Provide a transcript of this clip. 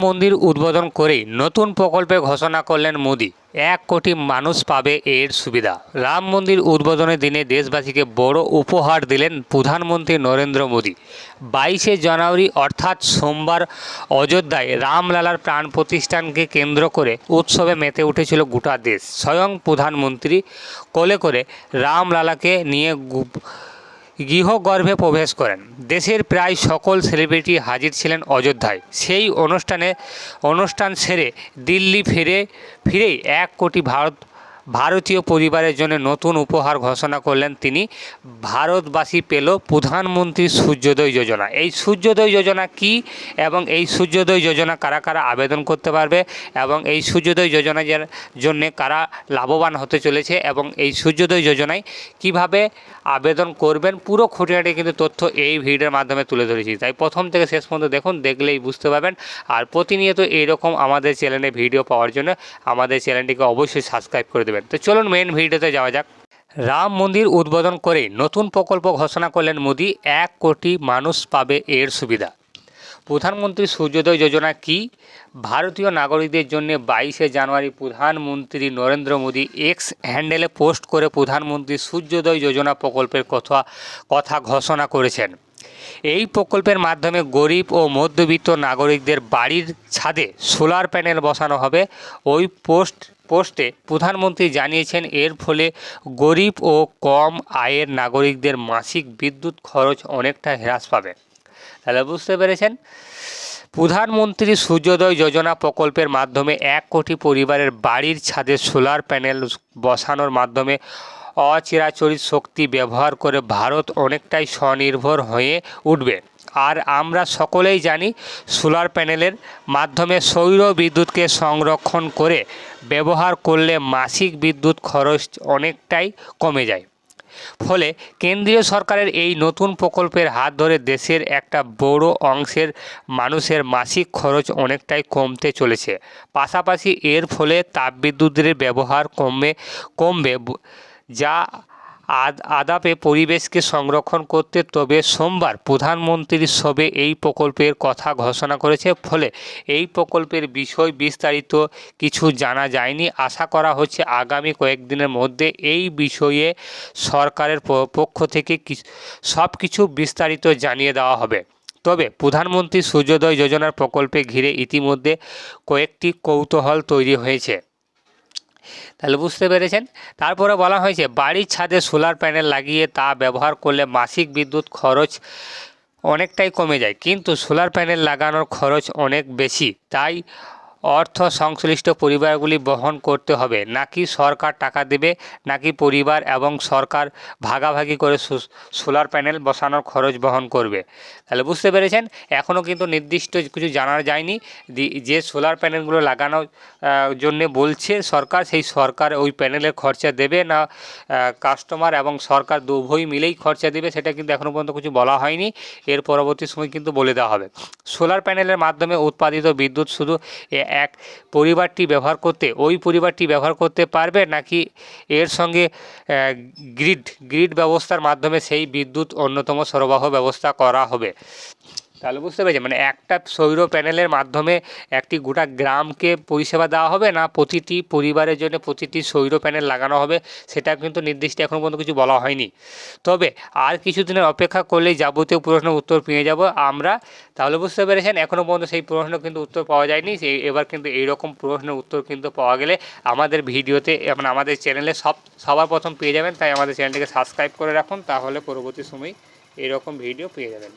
মন্দির উদ্বোধন করেই নতুন প্রকল্পে ঘোষণা করলেন মোদি। এক কোটি মানুষ পাবে এর সুবিধা। রাম মন্দির উদ্বোধনের দিনে দেশবাসীকে বড় উপহার দিলেন প্রধানমন্ত্রী নরেন্দ্র মোদি। বাইশে জানুয়ারি, অর্থাৎ সোমবার অযোধ্যায় রামলালার প্রাণ প্রতিষ্ঠানকে কেন্দ্র করে উৎসবে মেতে উঠেছিল গোটা দেশ। স্বয়ং প্রধানমন্ত্রী কোলে করে রামলালাকে নিয়ে গৃহগর্ভে প্রবেশ করেন। দেশের প্রায় সকল সেলিব্রিটি হাজির ছিলেন অযোধ্যায়। সেই অনুষ্ঠানে, অনুষ্ঠান সেরে দিল্লি ফিরে, ফিরেই এক কোটি ভারত ভারতীয় পরিবারের জন্য নতুন উপহার ঘোষণা করলেন তিনি। ভারতবাসী পেল প্রধানমন্ত্রী সূর্যোদয় যোজনা। এই সূর্যোদয় যোজনা কি এবং এই সূর্যোদয় যোজনা কারা কারা আবেদন করতে পারবে এবং এই সূর্যোদয় যোজনা জন্য কারা লাভবান হতে চলেছে এবং এই সূর্যোদয় যোজনায় কীভাবে আবেদন করবেন পুরো খুঁটিনাটি কিন্তু তথ্য এই ভিডিওর মাধ্যমে তুলে ধরেছি। তাই প্রথম থেকে শেষ পর্যন্ত দেখুন, দেখলেই বুঝতে পারবেন। আর প্রতিনিয়ত এইরকম আমাদের চ্যানেলে ভিডিও পাওয়ার জন্য আমাদের চ্যানেলটিকে অবশ্যই সাবস্ক্রাইব করে দেবেন। তো চলুন মেন ভিডিওতে যাওয়া যাক। রাম মন্দির উদ্বোধন করে নতুন প্রকল্প ঘোষণা করলেন মোদি, এক কোটি মানুষ পাবে এর সুবিধা। প্রধানমন্ত্রী সূর্যোদয় যোজনা কি? ভারতীয় নাগরিকদের জন্য বাইশে জানুয়ারি প্রধানমন্ত্রী নরেন্দ্র মোদী এক্স হ্যান্ডেলে পোস্ট করে প্রধানমন্ত্রী সূর্যোদয় যোজনা প্রকল্পের কথা কথা ঘোষণা করেছেন। এই প্রকল্পের মাধ্যমে গরিব ও মধ্যবিত্ত নাগরিকদের বাড়ির ছাদে সোলার প্যানেল বসানো হবে। ওই পোস্ট, পোস্টে প্রধানমন্ত্রী জানিয়েছেন, এর ফলে গরিব ও কম আয়ের নাগরিকদের মাসিক বিদ্যুৎ খরচ অনেকটা হ্রাস পাবে। তাহলে বুঝতে পেরেছেন? প্রধানমন্ত্রী সূর্যোদয় যোজনা প্রকল্পের মাধ্যমে এক কোটি পরিবারের বাড়ির ছাদে সোলার প্যানেল বসানোর মাধ্যমে অচিরাচরিত শক্তি ব্যবহার করে ভারত অনেকটাই স্বনির্ভর হয়ে উঠবে। আর আমরা সকলেই জানি, সোলার প্যানেলের মাধ্যমে সৌর বিদ্যুৎকে সংরক্ষণ করে ব্যবহার করলে মাসিক বিদ্যুৎ খরচ অনেকটাই কমে যায়। ফলে কেন্দ্রীয় সরকারের এই নতুন প্রকল্পের হাত ধরে দেশের একটা বড় অংশের মানুষের মাসিক খরচ অনেকটাই কমতে চলেছে। পাশাপাশি এর ফলে তাপবিদ্যুতের ব্যবহার কমবে কমবে, যা আদাপে পরিবেশকে সংরক্ষণ করতে তবে সোমবার প্রধানমন্ত্রীর সবে এই প্রকল্পের কথা ঘোষণা করেছে। ফলে এই প্রকল্পের বিষয় বিস্তারিত কিছু জানা যায়নি। আশা করা হচ্ছে আগামী কয়েকদিনের মধ্যে এই বিষয়ে সরকারের পক্ষ থেকে সব কিছু বিস্তারিত জানিয়ে দেওয়া হবে। তবে প্রধানমন্ত্রী সূর্যোদয় যোজনার প্রকল্পে ঘিরে ইতিমধ্যে কয়েকটি কৌতূহল তৈরি হয়েছে। তাহলে বুঝতে পেরেছেন? তারপরে বলা হয়েছে, বাড়ির ছাদে সোলার প্যানেল লাগিয়ে তা ব্যবহার করলে মাসিক বিদ্যুৎ খরচ অনেকটাই কমে যায়। কিন্তু সোলার প্যানেল লাগানোর খরচ অনেক বেশি। তাই অর্থ সংশ্লিষ্ট পরিবারগুলি বহন করতে হবে। নাকি সরকার টাকা দেবে, নাকি পরিবার এবং সরকার ভাগাভাগি করে সোলার প্যানেল বসানোর খরচ বহন করবে। তাহলে বুঝতে পেরেছেন? এখনও কিন্তু নির্দিষ্ট কিছু জানা যায়নি। যে সোলার প্যানেলগুলো লাগানোর জন্য বলছে সরকার, সেই সরকার ওই প্যানেলের খরচা দেবে না কাস্টমার এবং সরকার দু উভয়ই মিলেই খরচা দেবে, সেটা কিন্তু এখনও পর্যন্ত কিছু বলা হয়নি। এর পরবর্তী সময় কিন্তু বলে দেওয়া হবে। সোলার প্যানেলের মাধ্যমে উৎপাদিত বিদ্যুৎ শুধু এক পরিবারটি ব্যবহার করতে, ওই পরিবারটি ব্যবহার করতে পারবে নাকি এর সঙ্গে গ্রিড গ্রিড ব্যবস্থার মাধ্যমে সেই বিদ্যুৎ অন্যতম সরবরাহ ব্যবস্থা করা হবে? তাহলে বুঝতে পেরেছি। মানে একটা সৌর প্যানেলের মাধ্যমে একটি গোটা গ্রামকে পরিষেবা দেওয়া হবে না প্রতিটি পরিবারের জন্য প্রতিটি সৌর প্যানেল লাগানো হবে সেটা কিন্তু নির্দিষ্ট এখনও পর্যন্ত কিছু বলা হয়নি। তবে আর কিছুদিনের অপেক্ষা করলেই যাবতীয় প্রশ্নের উত্তর পেয়ে যাব আমরা। তাহলে বুঝতে পেরেছেন এখনও পর্যন্ত সেই প্রশ্ন কিন্তু উত্তর পাওয়া যায়নি। সেই এবার কিন্তু এইরকম প্রশ্নের উত্তর কিন্তু পাওয়া গেলে আমাদের ভিডিওতে এবং আমাদের চ্যানেলে সব, সবার প্রথম পেয়ে যাবেন। তাই আমাদের চ্যানেলটিকে সাবস্ক্রাইব করে রাখুন, তাহলে পরবর্তী সময় এরকম ভিডিও পেয়ে যাবেন।